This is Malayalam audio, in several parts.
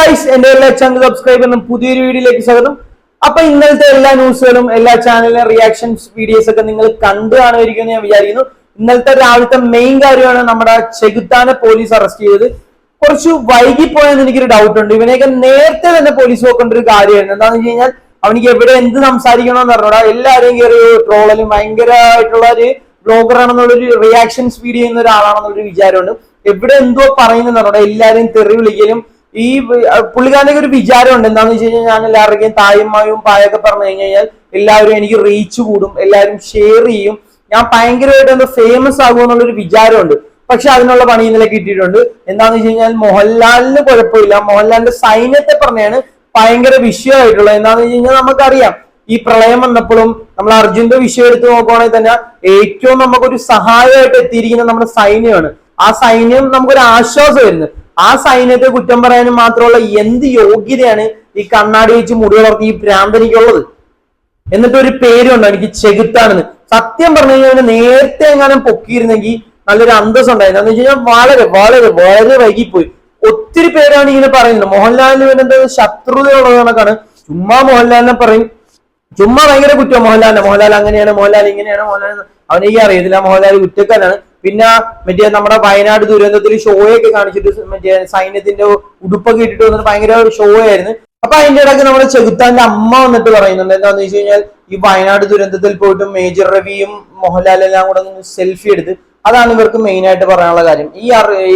ഗൈസ് എന്റെ എല്ലാ ചാനൽ സബ്സ്ക്രൈബ് എന്ന പുതിയൊരു വീഡിയോയിലേക്ക് സ്വാഗതം. അപ്പൊ ഇന്നലത്തെ എല്ലാ ന്യൂസുകളും എല്ലാ ചാനലിലെ റിയാക്ഷൻസ് വീഡിയോസ് ഒക്കെ നിങ്ങൾ കണ്ടു കാണുമായിരിക്കും ഞാൻ വിചാരിക്കുന്നു. ഇന്നലത്തെ രാവിലത്തെ മെയിൻ കാര്യമാണ് നമ്മുടെ ചെകുത്താനെ പോലീസ് അറസ്റ്റ് ചെയ്തത്. കുറച്ച് വൈകിപ്പോയെന്ന് എനിക്കൊരു ഡൗട്ട് ഉണ്ട്. ഇവനെയൊക്കെ നേരത്തെ തന്നെ പോലീസ് നോക്കേണ്ട ഒരു കാര്യമായിരുന്നു. എന്താണെന്ന് വെച്ച് കഴിഞ്ഞാൽ അവനിക്ക് എവിടെ എന്ത് സംസാരിക്കണമെന്ന് പറഞ്ഞോടാ എല്ലാവരെയും കയറി ട്രോളലും ഭയങ്കരമായിട്ടുള്ള ഒരു ബ്ലോഗർ ആണെന്നുള്ളൊരു റിയാക്ഷൻസ് വീഡിയോ ചെയ്യുന്ന ഒരാളാണെന്നുള്ളൊരു വിചാരമുണ്ട്. എവിടെ എന്തോ പറയുന്നെന്ന് പറഞ്ഞോടാ എല്ലാവരെയും തെറി വിളിക്കലും ഈ അഹ് ഒരു വിചാരമുണ്ട്. എന്താണെന്ന് വെച്ച് കഴിഞ്ഞാൽ ഞാൻ എല്ലാവരുടെയും തായ്മയും പായൊക്കെ പറഞ്ഞു കഴിഞ്ഞു കഴിഞ്ഞാൽ എല്ലാവരും എനിക്ക് റീച്ച് കൂടും എല്ലാവരും ഷെയർ ചെയ്യും. ഞാൻ ഭയങ്കരമായിട്ട് എന്തോ ഫേമസ് ആകും എന്നുള്ളൊരു വിചാരമുണ്ട്. പക്ഷെ അതിനുള്ള പണി ഇന്നലെ കിട്ടിയിട്ടുണ്ട്. എന്താന്ന് വെച്ച് കഴിഞ്ഞാൽ മോഹൻലാലിന് കുഴപ്പമില്ല. മോഹൻലാലിന്റെ സൈന്യത്തെ പറഞ്ഞാണ് ഭയങ്കര വിഷയമായിട്ടുള്ളത്. എന്താന്ന് വെച്ച് കഴിഞ്ഞാൽ നമുക്കറിയാം ഈ പ്രളയം വന്നപ്പോഴും നമ്മൾ അർജുന്റെ വിഷയം എടുത്ത് നോക്കുവാണെങ്കിൽ തന്നെ ഏറ്റവും നമുക്കൊരു സഹായമായിട്ട് എത്തിയിരിക്കുന്ന നമ്മുടെ സൈന്യമാണ്. ആ സൈന്യം നമുക്കൊരു ആശ്വാസമായിരുന്നു ആ സൈന്യത്തെ കുറ്റം പറയാനും മാത്രമുള്ള എന്ത് യോഗ്യതയാണ് ഈ കണ്ണാടി വെച്ച് മുടി വളർത്തി ഈ ഭ്രാന്തനിക്കുള്ളത്? എന്നിട്ട് ഒരു പേരുണ്ടോ എനിക്ക് ചെകുത്താണെന്ന്. സത്യം പറഞ്ഞു കഴിഞ്ഞാൽ നേരത്തെ എങ്ങാനും പൊക്കിയിരുന്നെങ്കിൽ നല്ലൊരു അന്തസ് ഉണ്ടായിരുന്നു. എന്ന് വെച്ച് കഴിഞ്ഞാൽ വളരെ വളരെ വളരെ വൈകിപ്പോയി. ഒത്തിരി പേരാണ് ഇങ്ങനെ പറയുന്നത്. മോഹൻലാലിന് വേണ്ടത് ശത്രുതയുള്ളത് കണക്കാണ് ചുമ്മാ മോഹൻലാലിനെ പറയും. ചുമ്മാ ഭയങ്കര കുറ്റം മോഹൻലാലിനെ. മോഹൻലാൽ അങ്ങനെയാണ് മോഹൻലാൽ ഇങ്ങനെയാണ് മോഹൻലാൽ അവനെ ഈ അറിയത്തില്ല. മോഹൻലാൽ കുറ്റക്കാരാണ് പിന്നെ മറ്റേ നമ്മുടെ വയനാട് ദുരന്തത്തിൽ ഷോയൊക്കെ കാണിച്ചിട്ട് മറ്റേ സൈന്യത്തിന്റെ ഉടുപ്പൊക്കെ ഇട്ടിട്ട് വന്നിട്ട് ഭയങ്കര ഷോ ആയിരുന്നു അപ്പൊ അതിന്റെ ഇടയ്ക്ക് നമ്മുടെ ചെകുത്താന്റെ അമ്മ വന്നിട്ട് പറയുന്നുണ്ട്. എന്താന്ന് വെച്ച് കഴിഞ്ഞാൽ ഈ വയനാട് ദുരന്തത്തിൽ പോയിട്ട് മേജർ രവിയും മോഹൻലാൽ എല്ലാം കൂടെ സെൽഫി എടുത്ത് അതാണ് ഇവർക്ക് മെയിൻ ആയിട്ട് പറയാനുള്ള കാര്യം. ഈ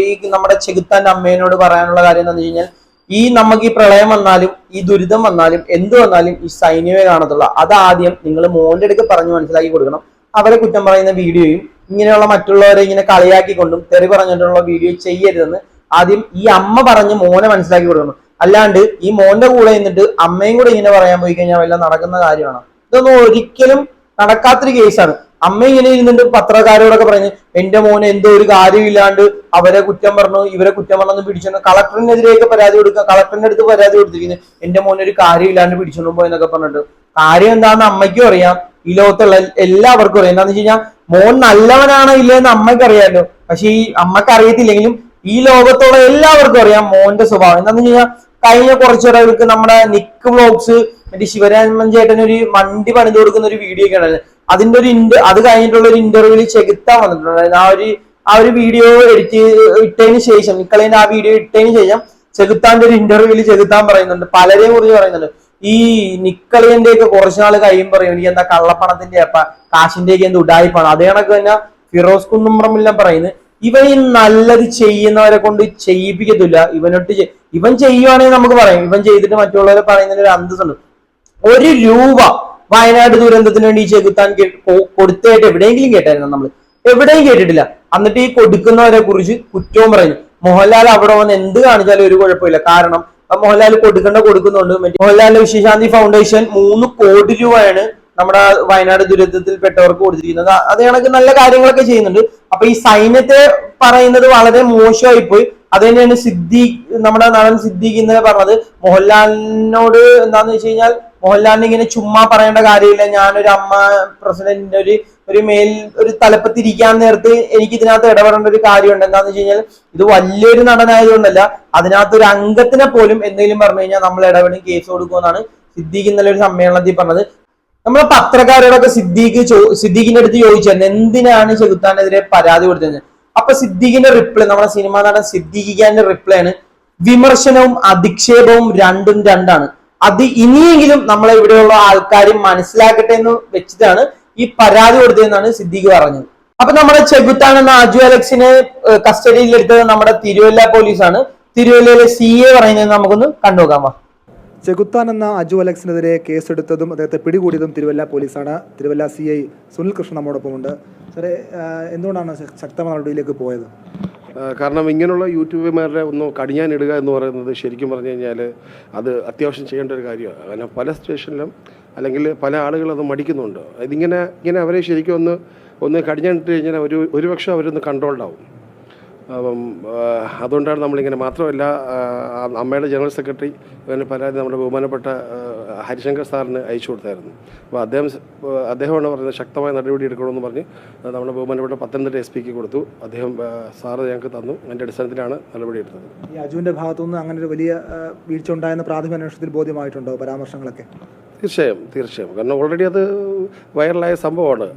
ഈ നമ്മുടെ ചെകുത്താന്റെ അമ്മേനോട് പറയാനുള്ള കാര്യം എന്താണെന്ന് വെച്ച് കഴിഞ്ഞാൽ ഈ നമുക്ക് ഈ പ്രളയം വന്നാലും ഈ ദുരിതം വന്നാലും എന്ത് വന്നാലും ഈ സൈന്യമേ കാണത്തുള്ളൂ. അതാദ്യം നിങ്ങൾ മോന്റെ അടുക്ക് പറഞ്ഞു മനസ്സിലാക്കി കൊടുക്കണം. അവരെ കുറ്റം പറയുന്ന വീഡിയോയും ഇങ്ങനെയുള്ള മറ്റുള്ളവരെ ഇങ്ങനെ കളിയാക്കിക്കൊണ്ടും തെറി പറഞ്ഞിട്ടുള്ള വീഡിയോ ചെയ്യരുതെന്ന് ആദ്യം ഈ അമ്മ പറഞ്ഞ് മോനെ മനസ്സിലാക്കി കൊടുക്കണം അല്ലാണ്ട് ഈ മോന്റെ കൂടെ നിന്നിട്ട് അമ്മയും കൂടെ ഇങ്ങനെ പറയാൻ പോയി കഴിഞ്ഞാൽ വല്ല നടക്കുന്ന കാര്യമാണ്? ഇതൊന്നും ഒരിക്കലും നടക്കാത്തൊരു കേസാണ് അമ്മ ഇങ്ങനെ ഇരുന്നിട്ട് പത്രക്കാരോടൊക്കെ പറഞ്ഞ് എന്റെ മോന് എന്തോ ഒരു കാര്യമില്ലാണ്ട് അവരെ കുറ്റം പറഞ്ഞു ഇവരെ കുറ്റം പറഞ്ഞു പിടിച്ചു കളക്ടറിനെതിരെയൊക്കെ പരാതി കൊടുക്കുക കളക്ടറിന്റെ അടുത്ത് പരാതി കൊടുത്തിരിക്കുന്നു. എന്റെ മോന് ഒരു കാര്യമില്ലാണ്ട് പിടിച്ചോണ്ട് പോയെന്നൊക്കെ പറഞ്ഞിട്ട്. കാര്യം എന്താണെന്ന് അമ്മയ്ക്കും അറിയാം. ഈ ലോകത്തുള്ള എല്ലാവർക്കും അറിയാം. എന്താണെന്ന് വെച്ച് കഴിഞ്ഞാൽ മോൻ നല്ലവനാണോ ഇല്ലെന്ന് അമ്മയ്ക്ക് അറിയാലോ. പക്ഷെ ഈ അമ്മയ്ക്ക് അറിയത്തില്ലെങ്കിലും ഈ ലോകത്തുള്ള എല്ലാവർക്കും അറിയാം മോന്റെ സ്വഭാവം. എന്താന്ന് വെച്ച് കഴിഞ്ഞാൽ കഴിഞ്ഞ കുറച്ചിടകൾക്ക് നമ്മുടെ നിക്ക് വ്ലോഗ്സ് മറ്റേ ശിവരാമൻ ചേട്ടൻ ഒരു വണ്ടി പണിത് കൊടുക്കുന്ന ഒരു വീഡിയോ ഒക്കെ ഉണ്ടല്ലോ അതിന്റെ ഒരു ഇന്റർ അത് കഴിഞ്ഞിട്ടുള്ള ഒരു ഇന്റർവ്യൂവിൽ ചെകുത്താൻ വന്നിട്ടുണ്ടായിരുന്നു ആ ഒരു ആ ഒരു വീഡിയോ എഡിറ്റ് ഇട്ടതിന് ശേഷം നിക്കളേന്റെ ആ വീഡിയോ ഇട്ടതിന് ശേഷം ചെകുത്താന്റെ ഒരു ഇന്റർവ്യൂവിൽ ചെകുത്താൻ പറയുന്നുണ്ട്. പലരെയും കുറിച്ച് പറയുന്നുണ്ട്. ഈ നിക്കളിയന്റെ ഒക്കെ കുറച്ചുനാൾ കഴിയും പറയും എനിക്ക് എന്താ കള്ളപ്പണത്തിന്റെ അപ്പ കാശിന്റെ ഒക്കെ എന്ത് ഉടായിപ്പാണ്? അതേ കണക്ക് തന്നെ ഫിറോസ് കുന്നുംറമെല്ലാം പറയുന്നത്. ഇവൻ ഈ നല്ലത് ചെയ്യുന്നവരെ കൊണ്ട് ചെയ്യിപ്പിക്കത്തില്ല. ഇവനൊട്ട് ഇവൻ ചെയ്യുവാണെങ്കിൽ നമുക്ക് പറയാം. ഇവൻ ചെയ്തിട്ട് മറ്റുള്ളവരെ പറയുന്നതിന് ഒരു അന്തസ്സുണ്ട്. ഒരു രൂപ വയനാട് ദുരന്തത്തിന് വേണ്ടി ചെകുത്താൻ കൊടുത്തായിട്ട് എവിടെയെങ്കിലും കേട്ടായിരുന്നു നമ്മൾ എവിടെയും കേട്ടിട്ടില്ല. എന്നിട്ട് ഈ കൊടുക്കുന്നവരെ കുറിച്ച് കുറ്റവും പറയുന്നു. മോഹൻലാൽ അവിടെ വന്ന് എന്ത് കാണിച്ചാലും ഒരു കുഴപ്പമില്ല. കാരണം മോഹൻലാൽ കൊടുക്കേണ്ട കൊടുക്കുന്നുണ്ട്. മോഹൻലാൽ വിശ്വശാന്തി ഫൗണ്ടേഷൻ മൂന്ന് കോടി രൂപയാണ് നമ്മുടെ വയനാട് ദുരന്തത്തിൽപ്പെട്ടവർക്ക് കൊടുത്തിരിക്കുന്നത്. അത് കണക്ക് നല്ല കാര്യങ്ങളൊക്കെ ചെയ്യുന്നുണ്ട്. അപ്പൊ ഈ സൈന്യത്തെ പറയുന്നത് വളരെ മോശമായി പോയി അത് തന്നെയാണ് സിദ്ദീഖ് നമ്മുടെ നടൻ സിദ്ദീഖ് ഇന്നലെ പറഞ്ഞത്. മോഹൻലാലിനോട് എന്താന്ന് വെച്ച് കഴിഞ്ഞാൽ മോഹൻലാലിന് ഇങ്ങനെ ചുമ്മാ പറയേണ്ട കാര്യമില്ല. ഞാനൊരു അമ്മ പ്രസിഡന്റിന്റെ ഒരു ഒരു മേൽ ഒരു തലപ്പത്തിരിക്കാൻ നേരത്ത് എനിക്ക് ഇതിനകത്ത് ഇടപെടേണ്ട ഒരു കാര്യമുണ്ട്. എന്താന്ന് വെച്ച് കഴിഞ്ഞാൽ ഇത് വലിയൊരു നടനായതുകൊണ്ടല്ല അതിനകത്ത് ഒരു അംഗത്തിനെ പോലും എന്തെങ്കിലും പറഞ്ഞു കഴിഞ്ഞാൽ നമ്മൾ ഇടപെടും കേസ് കൊടുക്കുമെന്നാണ് സിദ്ദീഖ് ഇന്നലെ ഒരു സമ്മേളനത്തിൽ പറഞ്ഞത്. നമ്മളെ പത്രക്കാരോടൊക്കെ സിദ്ദീഖ് സിദ്ദീഖിന്റെ അടുത്ത് ചോദിച്ചായിരുന്നു എന്തിനാണ് ചെകുത്താനെതിരെ പരാതി കൊടുത്തത്? അപ്പൊ സിദ്ദീഖിന്റെ റിപ്ലൈ നമ്മുടെ സിനിമാ നടൻ സിദ്ദീഖിക്കാന്റെ റിപ്ലൈ ആണ് വിമർശനവും അധിക്ഷേപവും രണ്ടും രണ്ടാണ്. അത് ഇനിയെങ്കിലും നമ്മളെ ഇവിടെയുള്ള ആൾക്കാർ മനസ്സിലാക്കട്ടെ എന്ന് വെച്ചിട്ടാണ് ഈ പരാതി കൊടുത്തതെന്നാണ് സിദ്ദീഖ് പറഞ്ഞത്. അപ്പൊ നമ്മുടെ ചെകുത്താൻ എന്ന അജു അലക്സിനെ കസ്റ്റഡിയിൽ എടുത്തത് നമ്മുടെ തിരുവല്ല പോലീസാണ് തിരുവല്ലയിലെ സി എ പറയുന്നത് നമുക്കൊന്ന് കണ്ടുനോക്കാം. ചെകുത്താൻ എന്ന അജു അലക്സിനെതിരെ കേസെടുത്തതും അദ്ദേഹത്തെ പിടികൂടിയതും തിരുവല്ല പോലീസാണ്. തിരുവല്ല സി ഐ സുനിൽ കൃഷ്ണൻ നമ്മോടൊപ്പമുണ്ട്. സാറേ എന്തുകൊണ്ടാണ് ശക്തമായ നടപടിയിലേക്ക് പോയത്? കാരണം ഇങ്ങനെയുള്ള യൂട്യൂബർമാരുടെ ഒന്ന് കടിഞ്ഞാനിടുക എന്ന് പറയുന്നത് ശരിക്കും പറഞ്ഞു കഴിഞ്ഞാൽ അത് അത്യാവശ്യം ചെയ്യേണ്ട ഒരു കാര്യമാണ്. കാരണം പല സ്റ്റേഷനിലും അല്ലെങ്കിൽ പല ആളുകളും അത് മടിക്കുന്നുണ്ട്. ഇതിങ്ങനെ ഇങ്ങനെ അവരെ ശരിക്കും ഒന്ന് ഒന്ന് കടിഞ്ഞാനിട്ട് കഴിഞ്ഞാൽ ഒരു ഒരുപക്ഷെ അവരൊന്ന് കൺട്രോൾഡ് ആവും. അപ്പം അതുകൊണ്ടാണ് നമ്മളിങ്ങനെ മാത്രമല്ല അമ്മയുടെ ജനറൽ സെക്രട്ടറി പരാതി നമ്മുടെ ബഹുമാനപ്പെട്ട ഹരിശങ്കർ സാറിന് അയച്ചു കൊടുത്തായിരുന്നു. അപ്പോൾ അദ്ദേഹം അദ്ദേഹമാണ് പറയുന്നത് ശക്തമായ നടപടി എടുക്കണമെന്ന് പറഞ്ഞ് നമ്മുടെ ബഹുമാനപ്പെട്ട പത്തനംതിട്ട എസ് പിക്ക് കൊടുത്തു. അദ്ദേഹം സാറ് ഞങ്ങൾക്ക് തന്നു. അതിന്റെ അടിസ്ഥാനത്തിലാണ് നടപടി എടുത്തത്. ഈ അജുവിന്റെ ഭാഗത്തുനിന്ന് അങ്ങനെ ഒരു വലിയ വീഴ്ച ഉണ്ടായെന്ന് പ്രാഥമിക അന്വേഷണത്തിൽ ബോധ്യമായിട്ടുണ്ടോ പരാമർശങ്ങളൊക്കെ? തീർച്ചയായും തീർച്ചയായും. കാരണം ഓൾറെഡി അത് വൈറലായ സംഭവമാണ്.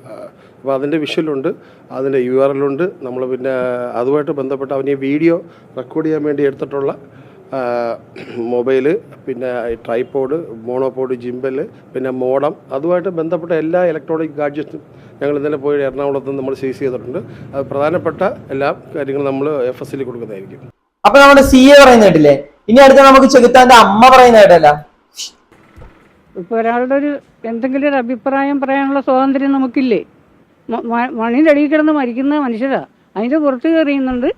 അപ്പോൾ അതിന്റെ വിഷ്വലുണ്ട് അതിന്റെ യു ആർ എല്ലുണ്ട് നമ്മൾ പിന്നെ അതുമായിട്ട് ബന്ധപ്പെട്ട് അവന് വീഡിയോ റെക്കോർഡ് ചെയ്യാൻ വേണ്ടി എടുത്തിട്ടുള്ള മൊബൈൽ പിന്നെ ട്രൈപോഡ് മോണോപോഡ് ജിമ്പൽ പിന്നെ മോഡം അതുമായിട്ട് ബന്ധപ്പെട്ട എല്ലാ ഇലക്ട്രോണിക് ഗാഡ്ജറ്റും ഞങ്ങൾ ഇന്നലെ പോയി എറണാകുളത്ത് നമ്മൾ സീസ് ചെയ്തിട്ടുണ്ട്. അത് പ്രധാനപ്പെട്ട എല്ലാ കാര്യങ്ങളും നമ്മൾ എഫ് എസ് സിയിൽ കൊടുക്കുന്നതായിരിക്കും. അപ്പൊ നമ്മുടെ സി എ പറയുന്ന കേട്ടില്ലേ? ഇനി അടുത്ത നമുക്ക് ചെകുത്താന്റെ അമ്മ പറയുന്ന കേട്ടല്ല. ഇപ്പൊ ഒരാളുടെ ഒരു എന്തെങ്കിലും ഒരു അഭിപ്രായം പറയാനുള്ള സ്വാതന്ത്ര്യം നമുക്കില്ലേ? മണിന്റെ അടിയിൽ കിടന്ന് മരിക്കുന്ന മനുഷ്യരാ. അതിന്റെ പുറത്ത് കയറിയുന്നുണ്ട്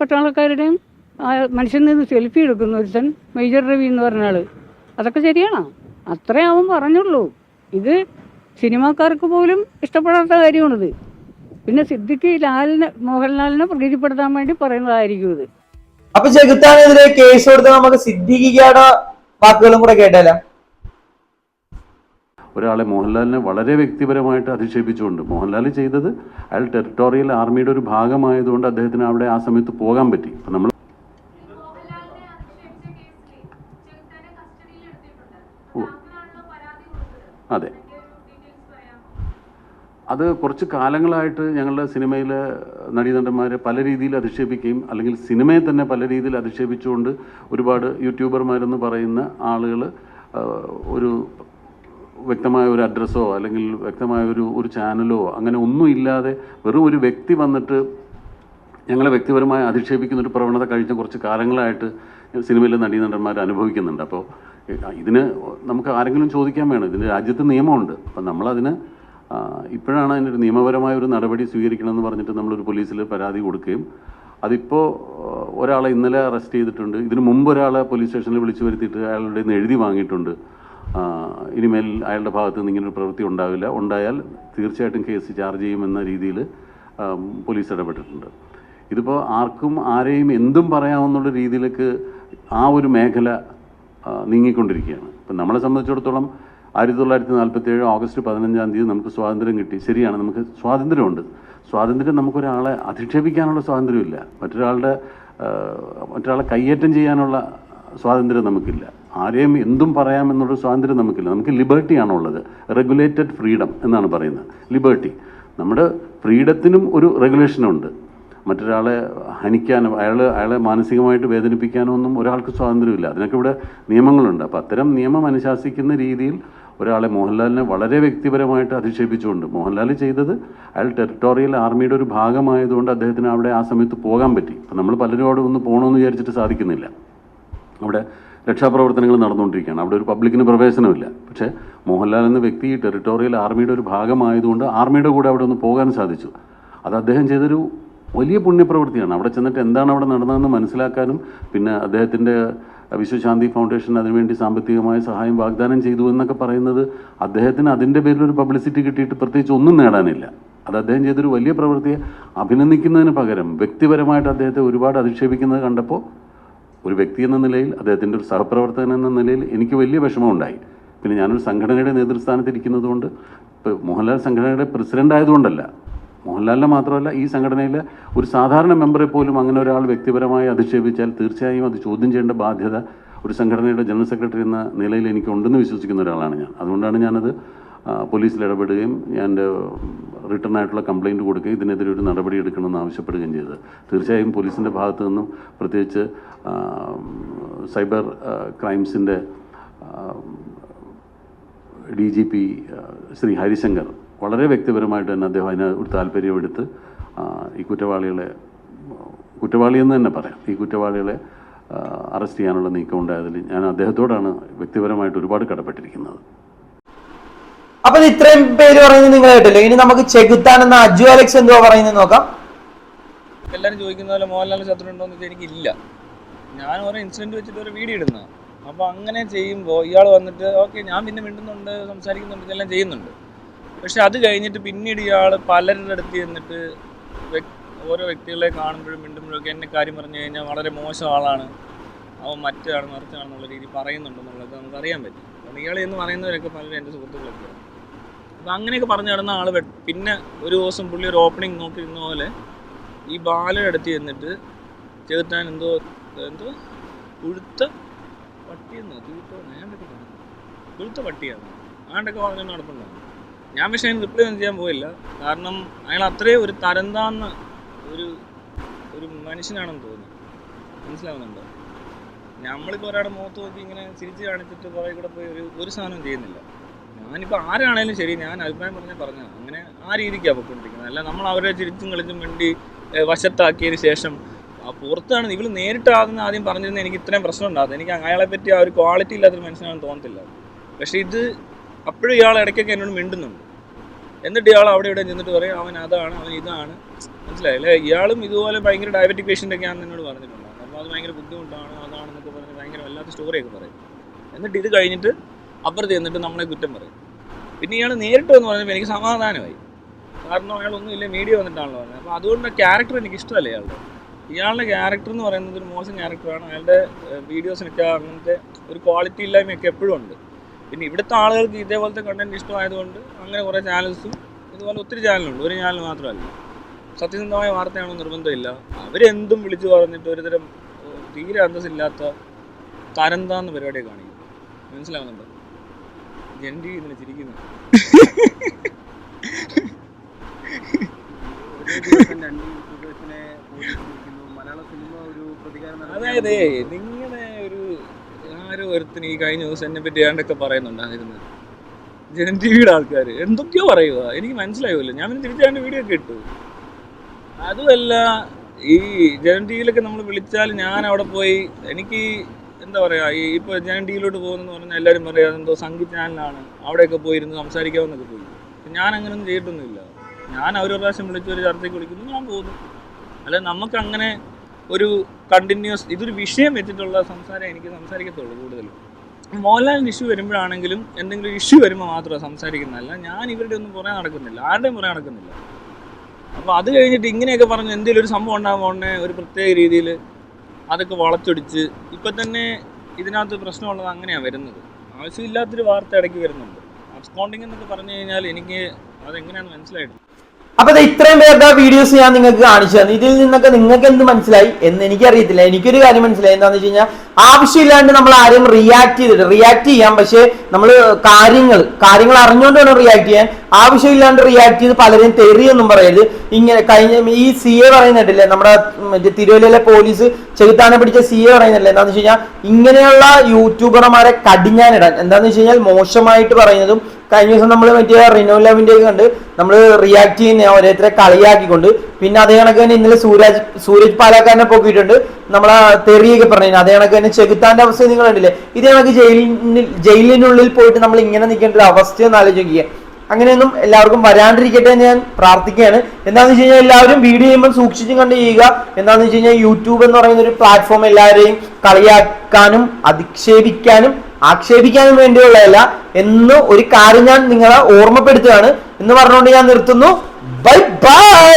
പട്ടാളക്കാരുടെയും ആ മനുഷ്യൻ നിന്ന് സെൽഫി എടുക്കുന്ന ഒരുത്തൻ മേജർ രവി എന്ന് പറഞ്ഞ ആൾ. അതൊക്കെ ശരിയാണോ? അത്രേ അവൻ പറഞ്ഞുള്ളൂ. ഇത് സിനിമാക്കാർക്ക് പോലും ഇഷ്ടപ്പെടാത്ത കാര്യമാണിത്. പിന്നെ സിദ്ദിഖ് ലാലിനെ മോഹൻലാലിനെ പ്രീതിപ്പെടുത്താൻ വേണ്ടി പറയുന്നതായിരിക്കും ഇത്. അപ്പൊ ചെകുത്താനെതിരെ കേസ് കൊടുത്ത നമുക്ക് സിദ്ദീഖിക്കയുടെ വാക്കുകളും കൂടെ കേട്ടാലോ? ഒരാളെ മോഹൻലാലിനെ വളരെ വ്യക്തിപരമായിട്ട് അധിക്ഷേപിച്ചുകൊണ്ട് മോഹൻലാൽ ചെയ്തത് അയാൾ ടെറിട്ടോറിയൽ ആർമിയുടെ ഒരു ഭാഗമായതുകൊണ്ട് അദ്ദേഹത്തിന് അവിടെ ആ സമയത്ത് പോകാൻ പറ്റി. അപ്പം നമ്മൾ മോഹൻലാലിനെ അധിക്ഷേപിച്ച കേസിലെ ചെറുത്താനെ കസ്റ്റഡിയിൽ എടുത്തിട്ടുണ്ട് റാഫിനാണല്ലോ പരാതി കൊടുത്തത് അതെ. അത് കുറച്ച് കാലങ്ങളായിട്ട് ഞങ്ങളുടെ സിനിമയിലെ നടീനടന്മാരെ പല രീതിയിൽ അധിക്ഷേപിക്കുകയും അല്ലെങ്കിൽ സിനിമയെ തന്നെ പല രീതിയിൽ അധിക്ഷേപിച്ചുകൊണ്ട് ഒരുപാട് യൂട്യൂബർമാരെന്ന് പറയുന്ന ആളുകൾ ഒരു വ്യക്തമായ ഒരു അഡ്രസ്സോ അല്ലെങ്കിൽ വ്യക്തമായ ഒരു ഒരു ചാനലോ അങ്ങനെ ഒന്നും ഇല്ലാതെ വെറും ഒരു വ്യക്തി വന്നിട്ട് ഞങ്ങളെ വ്യക്തിപരമായി അധിക്ഷേപിക്കുന്ന ഒരു പ്രവണത കഴിഞ്ഞ കുറച്ച് കാലങ്ങളായിട്ട് സിനിമയിലെ നടീനടന്മാർ അനുഭവിക്കുന്നുണ്ട്. അപ്പോൾ ഇതിന് നമുക്ക് ആരെങ്കിലും ചോദിക്കാൻ വേണം. ഇതിന് രാജ്യത്ത് നിയമമുണ്ട്. അപ്പം നമ്മളതിന് ഇപ്പോഴാണ് അതിനൊരു നിയമപരമായ ഒരു നടപടി സ്വീകരിക്കണമെന്ന് പറഞ്ഞിട്ട് നമ്മളൊരു പോലീസിൽ പരാതി കൊടുക്കുകയും അതിപ്പോൾ ഒരാളെ ഇന്നലെ അറസ്റ്റ് ചെയ്തിട്ടുണ്ട്. ഇതിന് മുമ്പ് ഒരാളെ പോലീസ് സ്റ്റേഷനിൽ വിളിച്ചു വരുത്തിയിട്ട് അയാളുടെ നിന്ന് എഴുതി വാങ്ങിയിട്ടുണ്ട്. ഇനിമേൽ അയാളുടെ ഭാഗത്ത് നിന്ന് ഇങ്ങനൊരു പ്രവൃത്തി ഉണ്ടാവില്ല. ഉണ്ടായാൽ തീർച്ചയായിട്ടും കേസ് ചാർജ് ചെയ്യുമെന്ന രീതിയിൽ പോലീസ് ഇടപെട്ടിട്ടുണ്ട്. ഇതിപ്പോൾ ആർക്കും ആരെയും എന്തും പറയാമെന്നുള്ള രീതിയിലേക്ക് ആ ഒരു മേഖല നീങ്ങിക്കൊണ്ടിരിക്കുകയാണ്. ഇപ്പം നമ്മളെ സംബന്ധിച്ചിടത്തോളം ആയിരത്തി തൊള്ളായിരത്തി നാൽപ്പത്തി ഏഴ് ഓഗസ്റ്റ് പതിനഞ്ചാം തീയതി നമുക്ക് സ്വാതന്ത്ര്യം കിട്ടി. ശരിയാണ് നമുക്ക് സ്വാതന്ത്ര്യമുണ്ട്. സ്വാതന്ത്ര്യം നമുക്കൊരാളെ അധിക്ഷേപിക്കാനുള്ള സ്വാതന്ത്ര്യമില്ല. മറ്റൊരാളുടെ മറ്റൊരാളെ കയ്യേറ്റം ചെയ്യാനുള്ള സ്വാതന്ത്ര്യം നമുക്കില്ല. ആരെയും എന്തും പറയാമെന്നുള്ള സ്വാതന്ത്ര്യം നമുക്കില്ല. നമുക്ക് ലിബർട്ടിയാണുള്ളത്. റെഗുലേറ്റഡ് ഫ്രീഡം എന്നാണ് പറയുന്നത്. ലിബർട്ടി. നമ്മുടെ ഫ്രീഡത്തിനും ഒരു റെഗുലേഷനുണ്ട്. മറ്റൊരാളെ ഹനിക്കാനോ അയാൾ അയാളെ മാനസികമായിട്ട് വേദനിപ്പിക്കാനോ ഒന്നും ഒരാൾക്ക് സ്വാതന്ത്ര്യമില്ല. അതിനൊക്കെ ഇവിടെ നിയമങ്ങളുണ്ട്. അപ്പോൾ അത്തരം നിയമം അനുശാസിക്കുന്ന രീതിയിൽ ഒരാളെ മോഹൻലാലിനെ വളരെ വ്യക്തിപരമായിട്ട് അധിക്ഷേപിച്ചുകൊണ്ട് മോഹൻലാൽ ചെയ്തത് അയാൾ ടെറിട്ടോറിയൽ ആർമിയുടെ ഒരു ഭാഗമായതുകൊണ്ട് അദ്ദേഹത്തിന് അവിടെ ആ സമയത്ത് പോകാൻ പറ്റി. അപ്പം നമ്മൾ പലരും അവിടെ ഒന്ന് പോകണമെന്ന് വിചാരിച്ചിട്ട് സാധിക്കുന്നില്ല. അവിടെ രക്ഷാപ്രവർത്തനങ്ങൾ നടന്നുകൊണ്ടിരിക്കുകയാണ്. അവിടെ ഒരു പബ്ലിക്കിന് പ്രവേശനമില്ല. പക്ഷേ മോഹൻലാൽ എന്ന വ്യക്തി ടെറിട്ടോറിയൽ ആർമിയുടെ ഒരു ഭാഗമായതുകൊണ്ട് ആർമിയുടെ കൂടെ അവിടെ ഒന്ന് പോകാൻ സാധിച്ചു. അത് അദ്ദേഹം ചെയ്തൊരു വലിയ പുണ്യപ്രവൃത്തിയാണ്. അവിടെ ചെന്നിട്ട് എന്താണ് അവിടെ നടന്നതെന്ന് മനസ്സിലാക്കാനും പിന്നെ അദ്ദേഹത്തിന്റെ വിശ്വശാന്തി ഫൗണ്ടേഷൻ അതിനുവേണ്ടി സാമ്പത്തികമായ സഹായം വാഗ്ദാനം ചെയ്തു എന്നൊക്കെ പറയുന്നത് അദ്ദേഹത്തിന് അതിന്റെ പേരിൽ ഒരു പബ്ലിസിറ്റി കിട്ടിയിട്ട് പ്രത്യേകിച്ച് ഒന്നും നേടാനില്ല. അത് അദ്ദേഹം ചെയ്തൊരു വലിയ പ്രവൃത്തിയെ അഭിനന്ദിക്കുന്നതിന് പകരം വ്യക്തിപരമായിട്ട് അദ്ദേഹത്തെ ഒരുപാട് അധിക്ഷേപിക്കുന്നത് കണ്ടപ്പോൾ ഒരു വ്യക്തി എന്ന നിലയിൽ അദ്ദേഹത്തിന്റെ ഒരു സഹപ്രവർത്തകൻ എന്ന നിലയിൽ എനിക്ക് വലിയ വിഷമമുണ്ടായി. പിന്നെ ഞാനൊരു സംഘടനയുടെ നേതൃസ്ഥാനത്തിരിക്കുന്നതുകൊണ്ട് ഇപ്പോൾ മോഹൻലാൽ സംഘടനയുടെ പ്രസിഡന്റ് ആയതുകൊണ്ടല്ല മോഹൻലാലിനെ മാത്രമല്ല ഈ സംഘടനയിലെ ഒരു സാധാരണ മെമ്പറെ പോലും അങ്ങനെ ഒരാൾ വ്യക്തിപരമായി അധിക്ഷേപിച്ചാൽ തീർച്ചയായും അത് ചോദ്യം ചെയ്യേണ്ട ബാധ്യത ഒരു സംഘടനയുടെ ജനറൽ സെക്രട്ടറി എന്ന നിലയിൽ എനിക്കുണ്ടെന്ന് വിശ്വസിക്കുന്ന ഒരാളാണ് ഞാൻ. അതുകൊണ്ടാണ് ഞാനത് പോലീസിൽ ഇടപെടുകയും ഞാൻ റിട്ടേൺ ആയിട്ടുള്ള കംപ്ലയിന്റ് കൊടുക്കുകയും ഇതിനെതിരെ ഒരു നടപടി എടുക്കണമെന്ന് ആവശ്യപ്പെടുകയും ചെയ്തത്. തീർച്ചയായും പോലീസിന്റെ ഭാഗത്തു നിന്നും പ്രത്യേകിച്ച് cyber ക്രൈംസിന്റെ D G P Shri Harishankar വളരെ വ്യക്തിപരമായിട്ട് തന്നെ അദ്ദേഹം അതിന് ഒരു താല്പര്യമെടുത്ത് ഈ കുറ്റവാളികളെ കുറ്റവാളി എന്ന് തന്നെ പറയാം. ഈ കുറ്റവാളികളെ അറസ്റ്റ് ചെയ്യാനുള്ള നീക്കം ഉണ്ടായതിൽ ഞാൻ അദ്ദേഹത്തോടാണ് വ്യക്തിപരമായിട്ട് ഒരുപാട് കടപ്പെട്ടിരിക്കുന്നത്. അപ്പൊ ഇത്രയും പേര് പറയുന്നത് നിങ്ങൾ കേട്ടല്ലോ? ഇനി നമുക്ക് ചെകുത്താൻ എന്ന അജു അലക്സ് എന്തോ പറയുന്നത് നോക്കാം. എല്ലാവരും ചോദിക്കുന്ന പോലെ മോഹൻലാൽ ശത്രു ഉണ്ടോ എന്ന് വെച്ചാൽ എനിക്കില്ല. ഞാൻ ഓരോ ഇൻസിഡന്റ് വെച്ചിട്ട് ഒരു വീഡിയോ ഇടുന്ന അപ്പൊ അങ്ങനെ ചെയ്യുമ്പോൾ ഇയാൾ വന്നിട്ട് ഓക്കെ ഞാൻ പിന്നെ മിണ്ടുന്നുണ്ട് സംസാരിക്കുന്നുണ്ട് ഇതെല്ലാം ചെയ്യുന്നുണ്ട്. പക്ഷെ അത് കഴിഞ്ഞിട്ട് പിന്നീട് ഇയാൾ പലരുടെ അടുത്ത് ചെന്നിട്ട് ഓരോ വ്യക്തികളെ കാണുമ്പോഴും മിണ്ടുമ്പോഴും ഒക്കെ എന്നെ കാര്യം പറഞ്ഞു കഴിഞ്ഞാൽ വളരെ മോശം ആളാണ്. അവൻ മറ്റാണ് മറിച്ചാണെന്നുള്ള രീതി പറയുന്നുണ്ടെന്നുള്ളത് നമുക്ക് അറിയാൻ പറ്റും. കാരണം ഇയാൾ എന്ന് പറയുന്നവരൊക്കെ പലരും എന്റെ സുഹൃത്തുക്കളൊക്കെ. അപ്പം അങ്ങനെയൊക്കെ പറഞ്ഞു നടന്ന ആൾ പിന്നെ ഒരു ദിവസം പുള്ളി ഒരു ഓപ്പണിംഗ് നോക്കിയിരുന്ന പോലെ ഈ ബാലയുടെ അടുത്ത് ചെന്നിട്ട് ചേർത്താൻ എന്തോ എന്തോ ഉഴുത്ത പട്ടിയെന്നോ തീറ്റോ ഞാൻ പറ്റി ഉഴുത്ത പട്ടിയാണ്? ആണ്ടൊക്കെ പറഞ്ഞു നടപ്പുണ്ടായിരുന്നു. ഞാൻ പക്ഷേ അതിന് റിപ്ലൈ ഒന്നും ചെയ്യാൻ പോയില്ല. കാരണം അയാൾ അത്രയും ഒരു തരംതാന്ന ഒരു ഒരു മനുഷ്യനാണെന്ന് തോന്നുന്നു. മനസ്സിലാവുന്നുണ്ടോ? നമ്മളിപ്പോൾ ഒരാളുടെ മുഖത്ത് നോക്കി ഇങ്ങനെ ചിരിച്ച് കാണിച്ചിട്ട് പുറകെ കൂടെ പോയി ഒരു ഒരു സാധനവും ചെയ്യുന്നില്ല. ഞാനിപ്പോൾ ആരാണേലും ശരി ഞാൻ അഭിപ്രായം പറഞ്ഞാൽ പറഞ്ഞാൽ അങ്ങനെ ആ രീതിക്കാണ് പൊയ്ക്കൊണ്ടിരിക്കുന്നത് അല്ല നമ്മൾ അവരെ ചിരിച്ചും കളിച്ചും വേണ്ടി വശത്താക്കിയതിന് ശേഷം പുറത്താണ് ഇവൾ നേരിട്ടാകുന്ന ആദ്യം പറഞ്ഞിരുന്ന എനിക്ക് ഇത്രയും പ്രശ്നം ഉണ്ടാകുന്നത് എനിക്ക് അയാളെ പറ്റി ആ ഒരു ക്വാളിറ്റി ഇല്ലാത്തൊരു മനുഷ്യനാണെന്ന് തോന്നത്തില്ല. പക്ഷേ ഇത് അപ്പോഴും ഇയാൾ ഇടയ്ക്കൊക്കെ എന്നോട് മിണ്ടുന്നുണ്ട്. എന്നിട്ട് ഇയാൾ അവിടെ ഇവിടെ ചെന്നിട്ട് പറയും അവൻ അതാണ് അവൻ ഇതാണ്. മനസ്സിലായില്ലേ? ഇയാളും ഇതുപോലെ ഭയങ്കര ഡയബറ്റിക് പേഷ്യന്റ് ഒക്കെ ആണെന്ന് എന്നോട് പറഞ്ഞിട്ടുണ്ട്. അപ്പോൾ അത് ഭയങ്കര ബുദ്ധിമുട്ടാണ് അതാണെന്നൊക്കെ പറഞ്ഞ് ഭയങ്കര വല്ലാത്ത സ്റ്റോറിയൊക്കെ പറയും. എന്നിട്ട് ഇത് കഴിഞ്ഞിട്ട് അപ്പുറത്ത് ചെന്നിട്ട് നമ്മളെ കുറ്റം പറയും. പിന്നെ ഇയാൾ നേരിട്ട് വന്ന് പറഞ്ഞപ്പോൾ എനിക്ക് സമാധാനമായി. കാരണം അയാളൊന്നുമില്ല മീഡിയ വന്നിട്ടാണല്ലോ പറഞ്ഞത്. അപ്പോൾ അതുകൊണ്ട് ക്യാരക്ടർ എനിക്ക് ഇഷ്ടമല്ല ഇയാളുടെ. ഇയാളുടെ ക്യാരക്ടർ എന്ന് പറയുന്നത് ഒരു മോശം ക്യാരക്ടറാണ് അയാളുടെ വീഡിയോസിനൊക്കെ അങ്ങനത്തെ ഒരു ക്വാളിറ്റി ഇല്ലായ്മയൊക്കെ എപ്പോഴും ഉണ്ട്. പിന്നെ ഇവിടുത്തെ ആളുകൾക്ക് ഇതേപോലത്തെ കണ്ടന്റ് ഇഷ്ടമായതുകൊണ്ട് അങ്ങനെ കുറേ ചാനൽസും ഇതുപോലെ ഒത്തിരി ചാനലുണ്ട് ഒരു ചാനൽ മാത്രമല്ല. സത്യസന്ധമായ വാർത്തയാണോ നിർബന്ധമില്ല. അവരെന്തും വിളിച്ചു പറഞ്ഞിട്ട് ഒരുതരം തീരെ അന്തസ്സില്ലാത്ത തരന്താന്ന് പരിപാടിയെ കാണിക്കും. മനസ്സിലാവുന്നുണ്ടോ? ജെൻഡി ഇങ്ങനെ ചിരിക്കുന്നു. അതായത് നിങ്ങൾ ഒരുത്തിന് ഈ കഴിഞ്ഞ ദിവസം എന്നെ പറ്റി ഏണ്ടൊക്കെ പറയുന്നുണ്ടായിരുന്നു ജെൻ ടി വിയുടെ ആൾക്കാർ എന്തൊക്കെയോ പറയുക എനിക്ക് മനസ്സിലായില്ല. ഞാൻ പിന്നെ തിരിച്ചാണ്ട് വീഡിയോ ഒക്കെ ഇട്ടു. അതുമല്ല ഈ ജെൻ ടി വിയിലൊക്കെ നമ്മൾ വിളിച്ചാൽ ഞാൻ അവിടെ പോയി എനിക്ക് എന്താ പറയുക ഈ ഇപ്പോൾ ജനം ടി വിയിലോട്ട് പോകുന്നെന്ന് പറഞ്ഞാൽ എല്ലാവരും പറയാം എന്തോ സംഗീത ചാനലാണ്. അവിടെയൊക്കെ പോയിരുന്ന് സംസാരിക്കാമെന്നൊക്കെ പോയി. ഞാൻ അങ്ങനെയൊന്നും ചെയ്തിട്ടൊന്നുമില്ല. ഞാൻ അവരൊരു പ്രാവശ്യം വിളിച്ച് ഒരു ചർച്ചയ്ക്ക് വിളിക്കുന്നു ഞാൻ പോകുന്നു. അല്ല നമുക്ക് അങ്ങനെ ഒരു കണ്ടിന്യൂസ് ഇതൊരു വിഷയം വെച്ചിട്ടുള്ള സംസാരം എനിക്ക് സംസാരിക്കത്തുള്ളൂ കൂടുതലും. മോഹൻലാലിന്റെ ഇഷ്യൂ വരുമ്പോഴാണെങ്കിലും എന്തെങ്കിലും ഇഷ്യൂ വരുമ്പോൾ മാത്രമേ സംസാരിക്കുന്നതല്ല ഞാൻ ഇവരുടെ ഒന്നും പുറകെ നടക്കുന്നില്ല. ആരുടെയും പുറകെ നടക്കുന്നില്ല. അപ്പോൾ അത് കഴിഞ്ഞിട്ട് ഇങ്ങനെയൊക്കെ പറഞ്ഞ് എന്തെങ്കിലും ഒരു സംഭവം ഉണ്ടാകുമ്പോൾ ഉടനെ ഒരു പ്രത്യേക രീതിയിൽ അതൊക്കെ വളച്ചൊടിച്ച് ഇപ്പം തന്നെ ഇതിനകത്ത് പ്രശ്നമുള്ളത് അങ്ങനെയാണ് വരുന്നത്. ആവശ്യമില്ലാത്തൊരു വാർത്ത ഇടയ്ക്ക് വരുന്നുണ്ട്. അബ്സ്കോണ്ടിങ് എന്നൊക്കെ പറഞ്ഞു കഴിഞ്ഞാൽ എനിക്ക് അതെങ്ങനെയാണെന്ന് മനസ്സിലായിട്ടില്ല. അപ്പൊ ഇത്രയും പേരുടെ വീഡിയോസ് ഞാൻ നിങ്ങൾക്ക് കാണിച്ചു തന്നു. ഇതിൽ നിന്നൊക്കെ നിങ്ങൾക്ക് എന്ത് മനസ്സിലായി എന്ന് എനിക്കറിയത്തില്ല. എനിക്കൊരു കാര്യം മനസ്സിലായി. എന്താണെന്ന് വെച്ച് കഴിഞ്ഞാൽ ആവശ്യമില്ലാണ്ട് നമ്മൾ ആരും റിയാക്ട് ചെയ്തിട്ട് റിയാക്ട് ചെയ്യാൻ പക്ഷേ നമ്മൾ കാര്യങ്ങൾ കാര്യങ്ങൾ അറിഞ്ഞുകൊണ്ട് വേണം റിയാക്ട് ചെയ്യാൻ. ആവശ്യമില്ലാണ്ട് റിയാക്ട് ചെയ്ത് പലരെയും തെറിയൊന്നും പറയരുത്. ഇങ്ങനെ കഴിഞ്ഞ ഈ സി എ പറയുന്നുണ്ടല്ലേ നമ്മുടെ മറ്റേ തിരുവല്ലയിലെ പോലീസ് ചെകുത്താനെ പിടിച്ച സി എ പറയുന്നില്ലേ? എന്താന്ന് വെച്ച് കഴിഞ്ഞാൽ ഇങ്ങനെയുള്ള യൂട്യൂബർമാരെ കടിഞ്ഞാനിടാൻ. എന്താന്ന് വെച്ച് കഴിഞ്ഞാൽ മോശമായിട്ട് പറയുന്നതും കഴിഞ്ഞ ദിവസം നമ്മൾ മറ്റേ റിനോ ഒക്കെ കണ്ട് നമ്മൾ റിയാക്ട് ചെയ്യുന്ന ഓരോരുത്തരെ കളിയാക്കിക്കൊണ്ട് പിന്നെ അതേ കണക്ക് തന്നെ ഇന്നലെ സൂരജ് സൂരജ് പാലക്കാരനെ പൊക്കിയിട്ടുണ്ട്. നമ്മളെ തെറിയൊക്കെ പറഞ്ഞു അതേ കണക്ക് തന്നെ ചെകുത്താന്റെ അവസ്ഥ നിങ്ങൾ കണ്ടില്ലേ? ഇതേ കണക്ക് ജയിലിന് ജയിലിനുള്ളിൽ പോയിട്ട് നമ്മൾ ഇങ്ങനെ നിൽക്കേണ്ട ഒരു അവസ്ഥയൊന്ന് ആലോചിക്കുക. അങ്ങനെയൊന്നും എല്ലാവർക്കും വരാണ്ടിരിക്കട്ടെ എന്ന് ഞാൻ പ്രാർത്ഥിക്കുകയാണ്. എന്താണെന്ന് വെച്ച് കഴിഞ്ഞാൽ എല്ലാവരും വീഡിയോ ചെയ്യുമ്പോൾ സൂക്ഷിച്ചും കണ്ട് ചെയ്യുക. എന്താണെന്ന് വെച്ച് കഴിഞ്ഞാൽ യൂട്യൂബ് എന്ന് പറയുന്ന ഒരു പ്ലാറ്റ്ഫോം എല്ലാവരെയും കളിയാക്കാനും അധിക്ഷേപിക്കാനും ആക്ഷേപിക്കാനും വേണ്ടിയുള്ളതല്ല എന്ന് ഒരു കാര്യം ഞാൻ നിങ്ങളെ ഓർമ്മപ്പെടുത്തുകയാണ് എന്ന് പറഞ്ഞുകൊണ്ട് ഞാൻ നിർത്തുന്നു. Bye bye